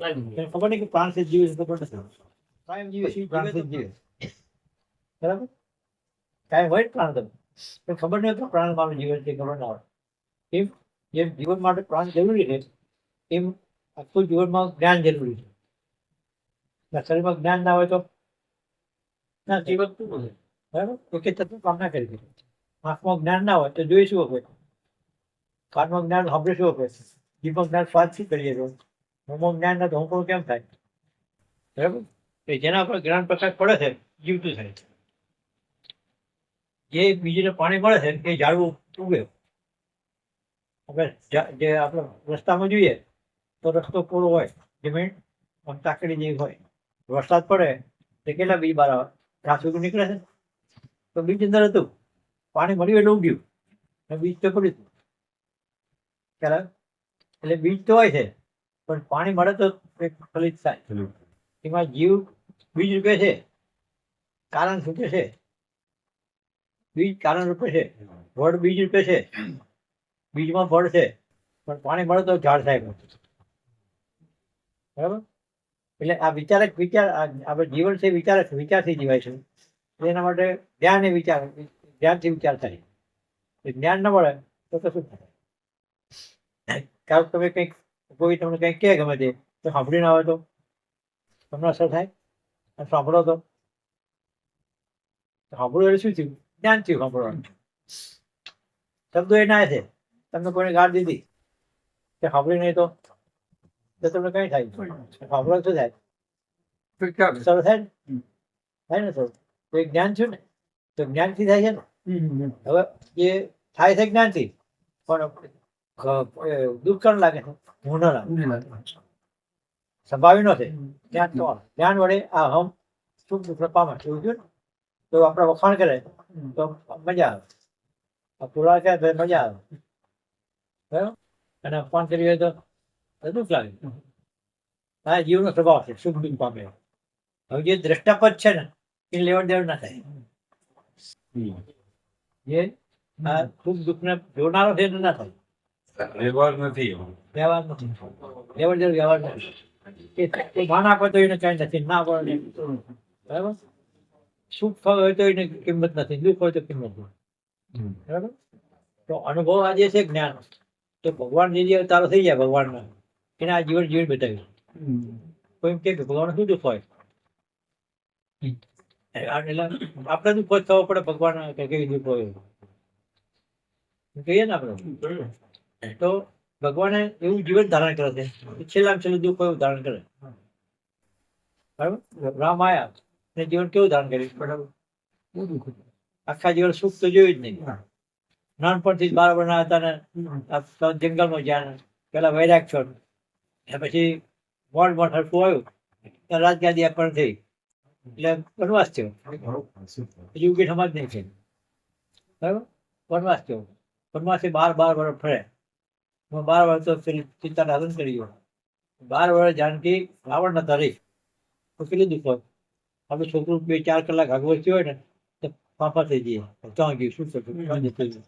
ખબર નહીં કે પ્રાણ છે જીવે છે ખબર નથી કાયમ જીવે પ્રાણ જીવે બરાબર કાયમ હોય પ્રાણ તમે પણ ખબર નહીં તો પ્રાણ મારું જીવન છે ખબર ના હોય એમ જેમ જીવન માટે પ્રાણ જરૂરી છે. એમ આખું જીવનમાં જ્ઞાન જરૂરી છે. ના શરીરમાં જ્ઞાન ના હોય તો ના જીવન શું બોલે બરાબર? તો કે તત્વ કામ ના કરી શકે. આંખમાં જ્ઞાન ના હોય તો જોઈ શું હોય? કાનમાં જ્ઞાન સાંભળી શું હોય? જીભમાં જ્ઞાન સ્વાદ શું કરીએ તો? મોંમાં જ્ઞાન ના તો હું કેમ થાય? બરાબર? કે જેના પર જ્ઞાન પ્રકાશ પડે છે, જીવતું થાય છે. જે બીજીને પાણી મળે છે, એ ઝાડવું ઉગે. આપણે જે આપણે રસ્તામાં જોઈએ, તો રસ્તો પૂરો હોય, જમીન તાકડી જેવી હોય. વરસાદ પડે, તો કેટલા બીજ બહાર આવે? ઘાસ ઉગી નીકળે છે. તો બીજ અંદર હતું. પાણી મળ્યું એટલે ઉગ્યું. બીજ તો પડ્યું ખ્યાલ એટલે બીજ તો હોય છે. પણ પાણી મળે તો ફલિત થાય. એમાં જીવ બીજ રૂપે છે. કારણ સૂચે છે? બીજ કારણ રૂપે છે. વડ બીજ રૂપે છે. બીજમાં ફળ છે. પણ પાણી મળે તો ઝાડ થાય બરાબર? એટલે આ વિચારક વિચાર આપણે જીવન છે વિચારક વિચારથી જીવાય છે. એના માટે જ્ઞાન એ વિચાર ધ્યાનથી વિચાર થાય. જ્ઞાન ન મળે તો કશું થાય? કારણ તમે કંઈક કોઈ તમને કંઈક કહે ગમે તે તો સાંભળી ના આવે તો. તમને અસર થાય? અને સાંભળો તો. સાંભળો એટલે શું થયું? જ્ઞાન થયું સાંભળવાનું. શબ્દો એ ના છે. તમને કોઈને ગાળ દીધી. કે સાંભળી નહીં તો? તમને કઈ થાય? સાંભળો શું થાય? સરળ થાય ને? થાય ને સર તો જ્ઞાન થયું ને? તો જ્ઞાનથી થાય છે ને? હવે એ થાય છે જ્ઞાનથી પણ દુઃખ કરણ લાગે છે. લાગે સંભાવી ન છે જ્ઞાન તો ધ્યાન વડે આ હમ સુખ દુઃખ પામે એવું થયું તો આપણે વખાણ કરે તો મજા આવે. પુરા કરે મજા આવે. બરાબર? અને અપમાન કરી હોય તો તો દુઃખ લાગે. આ જીવનો સ્વભાવ છે સુખ દુઃખ પામે હવે જે દ્રષ્ટાપદ છે ને એ લેવડ દેવડ ના થાય. જે આ સુખ દુઃખને જોનારો છે ના થાય. વ્યવહાર નથી વ્યવહાર નથી. લેવડ દેવડ વ્યવહાર નથી. એ માન તો એને કઈ નથી ના પડે બરાબર? સુખ હોય તો એને કિંમત નથી દુઃખ હોય તો કિંમત નથી. બરાબર? તો અનુભવ આજે છે જ્ઞાન. તો ભગવાન જે અવતારો થઈ જાય ભગવાનના એને આ જીવન જીવન બતાવ્યું. કોઈ એમ કે કે ભગવાન શું દુઃખ હોય? એટલે આપણે દુઃખ થવો પડે ભગવાન કે કેવી દુઃખ હોય. કહીએ ને આપણે. તો ભગવાને એવું જીવન ધારણ કરે છે. છેલ્લા છેલ્લું દુઃખ એવું ધારણ કરે. બરાબર? રામ આયા ને જીવન કેવું ધારણ કર્યું? બરાબર. આખા જીવન સુખ તો જોયું જ નહીં. નાનપણથી જ બાર ના હતા ને જંગલમાં જ્યાં પેલા વૈરાગ છો ને પછી મોડ મોડ હરકું આવ્યું. રાજગાદી પણ થઈ. એટલે વનવાસ થયો. હજી ઉગી સમાજ નહીં છે. બરાબર? વનવાસ થયો. વનવાસથી બાર બાર વર્ષ ફરે એમાં બાર વર્ષ તો પેલી સીતાને હરણ ગયો બાર વર્ષ જાનકી રાવણ નતા રહી તો કેટલી દુઃખ હોય આપણે છોકરું બે ચાર કલાક આગવડતી હોય ને તો ફાંફા થઈ જઈએ. ત્યાં ગયું? શું રહ્યું?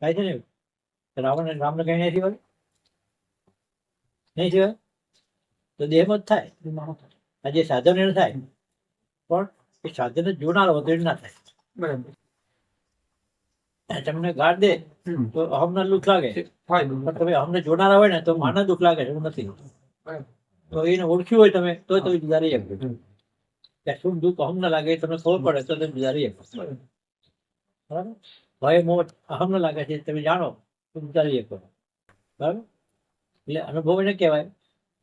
થાય છે ને? રાવણ રામને કઈ નહીં થયું નહીં થયું તો દેહમાં જ થાય. આ જે સાધન થાય. પણ એ સાધન જોનાર જોનારો ના થાય. તમને ગાળ દે. તો અમને દુઃખ લાગે. પણ તમે અમને જોનારા હોય ને તો માને દુઃખ લાગે એવું નથી. તો એને ઓળખ્યું હોય તમે તો તમે ગુજારી શકો કે શું દુઃખ અહમ ના લાગે તમને ખબર પડે તો તમે ગુજારી શકો બરાબર? ભય મોહ અહમ લાગે છે તમે જાણો તો વિચારી શકો બરાબર? એટલે અનુભવ એને કહેવાય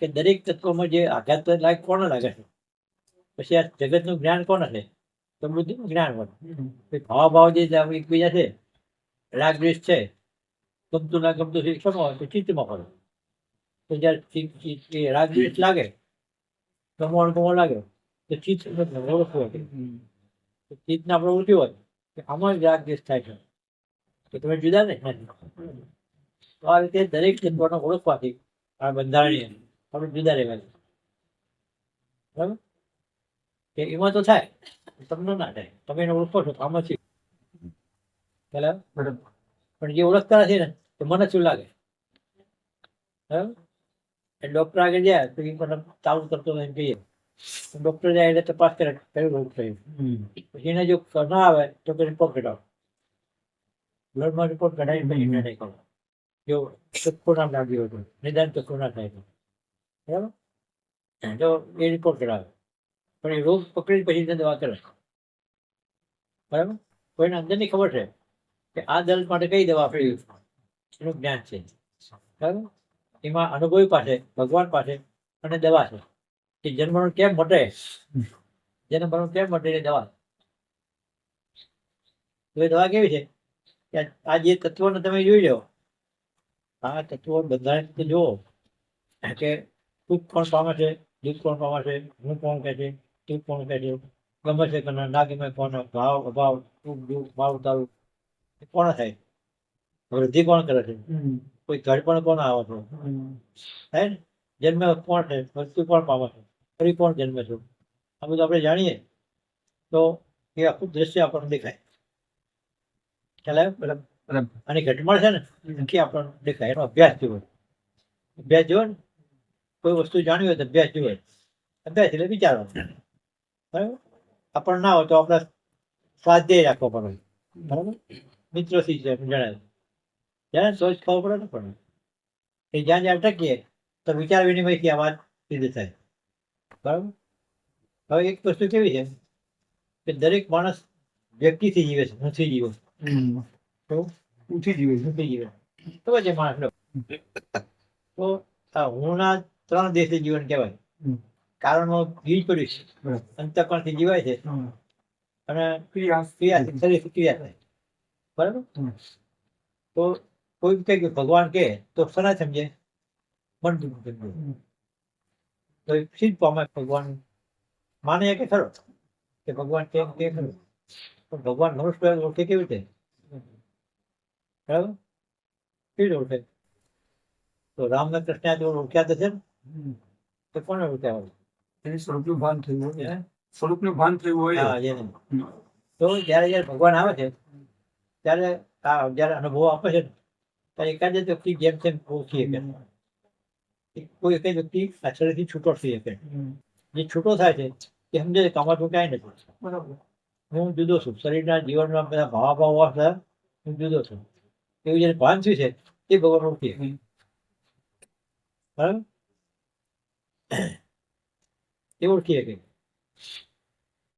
કે દરેક તત્વમાં જે આઘાત લાગે કોને લાગે છે? પછી આ જગતનું જ્ઞાન કોને છે તો બુદ્ધિનું જ્ઞાન હોય. ભાવ ભાવ જે એકબીજા છે રાગ છે. ગમતું ના ગમતું શિક્ષણ હોય તો ચિત્તમાં પડે. તો જ્યારે એ રાગ લાગે, ગમવાનું ગમવા લાગે, તો ચિત્ત ઓળખવું હોય. તો ચિત્તના પ્રવૃત્તિ હોય કે આમાં જ રાગદ્વેષ થાય છે. તો તમે જુદા ને? તો આ રીતે દરેક તત્વને ઓળખવાથી આ બંધારણીય આપણે જુદા રહેવાનું બરાબર? કે એમાં તો થાય તમને ના થાય. તમે એને ઓળખો છો આમાં પેલા? પણ જે ઓળખતા નથી ને તો મને શું લાગે? બરાબર ડોક્ટર આગળ જાય તો એ મને ચાલુ કરતો એમ કહીએ. ડોક્ટર જાય એટલે તપાસ કરે કયું રોગ થયું. પછી એને જો ના આવે તો પછી રિપોર્ટ કઢાવો. બ્લડમાં રિપોર્ટ કઢાવી પછી નિર્ણય કરો. જો ચોખ્ખો નામ લાગ્યું હતું નિદાન ચોખ્ખું ના થાય તો. બરાબર? તો એ રિપોર્ટ કઢાવે. પણ એ રોગ પકડી પછી દવા કરે બરાબર? કોઈને અંદરની ખબર છે? કે આ દર્દ માટે કઈ દવા આપવી એનું જ્ઞાન છે. બરાબર? એમાં અનુભવી પાસે, ભગવાન પાસે અને દવા છે. કે જન્મનું કેમ મટે જન્મનું કેમ મટે એની દવા. તો એ દવા કેવી છે? કે આ જે તત્વોને તમે જોઈ લો. આ તત્વો બધા જુઓ. કે સુખ કોણ પામે છે? દુઃખ કોણ પામે છે? હું કોણ કહે છે? તું કોણ કહે છે? ગમે છે કે ના ગમે કોણ ભાવ, અભાવ, સુખ, દુઃખ, ભાવ ઉતારું એ કોણ થાય વૃદ્ધિ કોણ કરે છે? કોઈ ઘડપણ કોણ આવે છે? હે? જન્મે કોણ છે? મૃત્યુ કોણ પામે છે? ફરી કોણ જન્મે છે? આ બધું આપણે જાણીએ. તો એ આખું દ્રશ્ય આપણને દેખાય. ખ્યાલ આવ્યો. આની ઘટમળ છે ને નક્કી આપણને દેખાય. એનો અભ્યાસ જોવે. અભ્યાસ જોવે ને? કોઈ વસ્તુ જાણવી હોય તો અભ્યાસ જોવે. અભ્યાસ એટલે વિચારો બરાબર? આપણને ના હોય તો આપણે સ્વાધ્યાય રાખવો પડે. બરાબર? મિત્રોથી છે જણાવે જાણે તો જ ખબર પડે ને પણ. એ જ્યાં જ્યાં અટકીએ તો વિચાર વિનિમયથી આ વાત સીધી થાય. બરાબર? હવે એક વસ્તુ કેવી છે? કે દરેક માણસ વ્યક્તિથી જીવે છે નથી જીવો તો? ઉઠી જીવે નથી જીવે. તો જે માણસ તો આ હુંના ત્રણ દેશી જીવન કહેવાય. હમ. કારણો ગીર પડ્યું છે. અંતકણથી જીવાય છે. અને ક્રિયા. ક્રિયા શરીરથી ક્રિયા થાય. બરાબર? તો કોઈ રીતે કે ભગવાન કે? તો સના સમજે મન તો સિદ્ધ પામે ભગવાન માને કે ખરો? કે ભગવાન કે કે ખરો? પણ ભગવાન મનુષ્ય ઓળખે કેવી રીતે? બરાબર? કેવી ઓળખે તો રામ ને કૃષ્ણ જો ઓળખ્યા તો છે ને? તો કોને ઓળખ્યા હોય? એની સ્વરૂપનું ભાન થયું હોય? સ્વરૂપનું ભાન થયું હોય. તો જયારે જયારે ભગવાન આવે છે ત્યારે જ્યારે અનુભવ આપે છે ત્યારે એકાદ વ્યક્તિ જેમ તેમ ઓળખી શકે. કોઈ એક વ્યક્તિ પાછળથી છૂટો થઈ શકે. જે છૂટો થાય છે એ સમજે છે કે આમાં કાંઈ નથી. હું જુદો છું. શરીરના જીવનમાં બધા ભાવાભાવ હોવા છતાં હું જુદો છું. એવું જેને ભાન થયું છે એ ભગવાન હમ. બરાબર? એ ઓળખી શકે